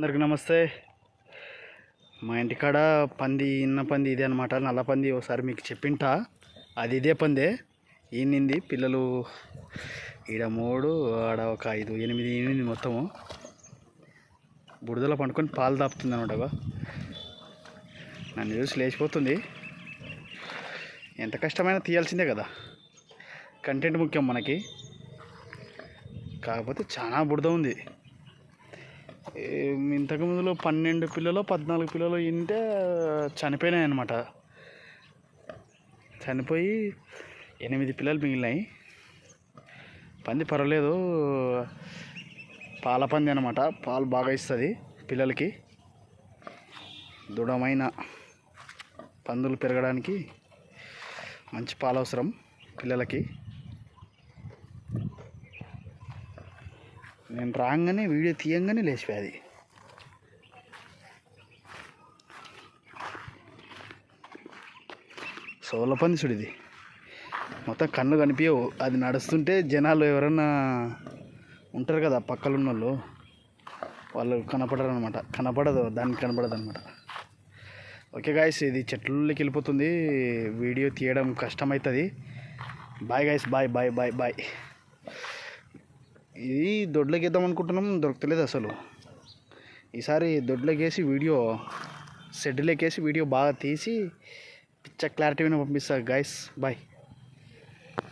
అందరికి నమస్తే. మా ఇంటికాడ పంది ఇన్న పంది ఇదే అనమాట నల్ల పంది ఒకసారి మీకు చెప్పింటా. అది ఇదే పందే. ఈనింది పిల్లలు ఈడ మూడు ఆడ ఒక ఐదు ఎనిమిది ఈనింది మొత్తము. బుడదలో పండుకొని పాలు దాపుతుంది అనమాట నన్ను చూసి లేచిపోతుంది. ఎంత కష్టమైనా తీయాల్సిందే కదా. కంటెంట్ ముఖ్యం మనకి. కాకపోతే చాలా బుడద ఉంది. ఇంతకుముందులో ఇంతకు ముందులో పన్నెండు పిల్లలు పద్నాలుగు పిల్లలు ఇంటే చనిపోయినాయి అనమాట చనిపోయి ఎనిమిది పిల్లలు మిగిలినాయి. పంది పర్వాలేదు. పాల పంది అనమాట పాలు బాగా ఇస్తుంది పిల్లలకి. దృఢమైన పందులు పెరగడానికి మంచి పాలు అవసరం పిల్లలకి. నేను రాగానే వీడియో తీయంగానే లేచిపోయాది సోల పందిసుడు ఇది. మొత్తం కన్ను కనిపించవు. అది నడుస్తుంటే జనాలు ఎవరన్నా ఉంటారు కదా పక్కన వాళ్ళు వాళ్ళు కనపడరు అనమాట కనపడదు దానికి కనపడదు అనమాట ఓకే గాయస్ ఇది చెట్లలోకి వెళ్ళిపోతుంది. వీడియో తీయడం కష్టమవుతుంది bye guys bye bye bye bye ఇది దొడ్లకేద్దాం అనుకుంటున్నాం దొరకలేదు అసలు. ఈసారి దొడ్లకేసి వీడియో షెడ్లకేసి వేసి వీడియో బాగా తీసి పిచ్చ క్లారిటీ పంపిస్తా గాయస్ బాయ్